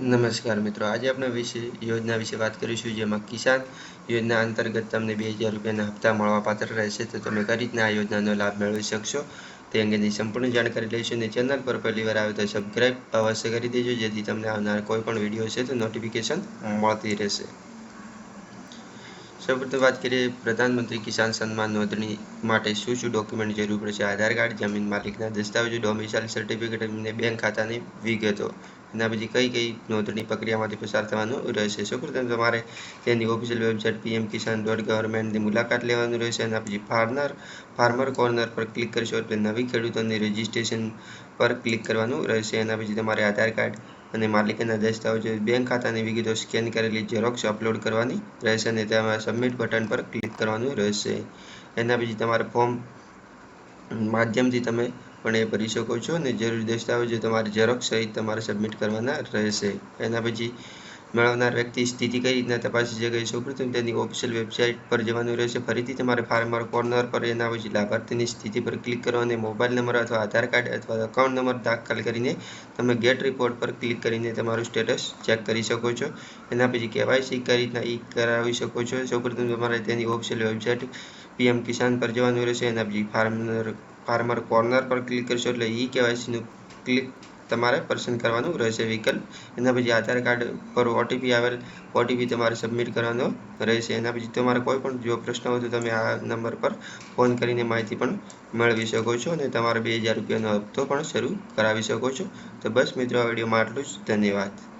નમસ્કાર મિત્રો, આજે આપણે વિશે, યોજના વિશે વાત કરીશું, જેમાં કિસાન યોજના અંતર્ગત તમને બે હજાર રૂપિયાના હપ્તા મળવા પાત્ર રહેશે. તો તમે કઈ રીતના આ યોજનાનો લાભ મેળવી શકશો? તે અંગેની સંપૂર્ણ જાણકારી લઈશું અને ચેનલ પર પહેલી વાર આવે તો સબસ્ક્રાઈબ અવશ્ય કરી દેજો, જેથી તમને આવનાર કોઈ પણ વીડિયો છે તો નોટિફિકેશન મળતી રહેશે. સૌપ્રથમ વાત કરીએ, પ્રધાનમંત્રી કિસાન સન્માન નોંધણી માટે શું શું ડોક્યુમેન્ટ જરૂર પડશે? આધાર કાર્ડ, જમીન માલિકના દસ્તાવેજો ડોમિસાઇલ સર્ટિફિકેટ અને બેંક ખાતાની વિગતો. એના પછી કઈ કઈ નોંધણી પ્રક્રિયામાંથી પસાર થવાનું રહેશે? સૌપ્રથમ તમારે તેની official website PM Kisan dot ગવર્મેન્ટની મુલાકાત લેવાનું રહેશે. એના પછી ફાર્મર ફાર્મર કોર્નર પર ક્લિક કરશો એટલે નવી ખેડૂતોની રજિસ્ટ્રેશન પર ક્લિક કરવાનું રહેશે. એના પછી તમારે આધાર કાર્ડ અને માલિકીના દસ્તાવેજો બેંક ખાતાની વિગતો સ્કેન કરેલી ઝેરોક્ષ અપલોડ કરવાની રહેશે અને તેમાં સબમિટ બટન પર ક્લિક કરવાનું રહેશે. એના પછી તમારા ફોર્મ માધ્યમથી તમે પણ એ ભરી શકો છો અને જરૂરી દસ્તાવેજો તમારે ઝેરોક્સ સહિત તમારે સબમિટ કરવાના રહેશે. એના પછી મેળવનાર વ્યક્તિ સ્થિતિ કઈ રીતના તપાસી શકે? સૌપ્રથમ તેની ઓફિશિયલ વેબસાઇટ પર જવાનું રહેશે. ફરીથી તમારે ફાર્મર કોર્નર પર એના પછી લાભાર્થીની સ્થિતિ પર ક્લિક કરો અને મોબાઈલ નંબર અથવા આધાર કાર્ડ અથવા અકાઉન્ટ નંબર દાખલ કરીને તમે ગેટ રિપોર્ટ પર ક્લિક કરીને તમારું સ્ટેટસ ચેક કરી શકો છો. એના પછી કેવાયસી કઈ રીતના ઈ કરાવી શકો છો? સૌપ્રથમ તમારે તેની ઓફિશિયલ વેબસાઇટ પીએમ કિસાન પર જવાનું રહેશે. એના પછી ફાર્મર ફાર્મર કોર્નર પર ક્લિક કરશો એટલે ઈ કેવાયસીનું ક્લિક તમારે પસંદ કરવાનું રહેશે વિકલ્પ એના પછી આધાર કાર્ડ પર ઓટીપી આવેલ ઓટીપી તમારે સબમિટ કરવાનો રહેશે. એના પછી તમારે કોઈ પણ જો પ્રશ્ન હોય તો તમે આ નંબર પર ફોન કરીને માહિતી પણ મેળવી શકો છો અને તમારે બે હજાર રૂપિયાનો હપ્તો પણ શરૂ કરાવી શકો છો. તો બસ મિત્રો, આ વિડીયોમાં આટલું જ. ધન્યવાદ.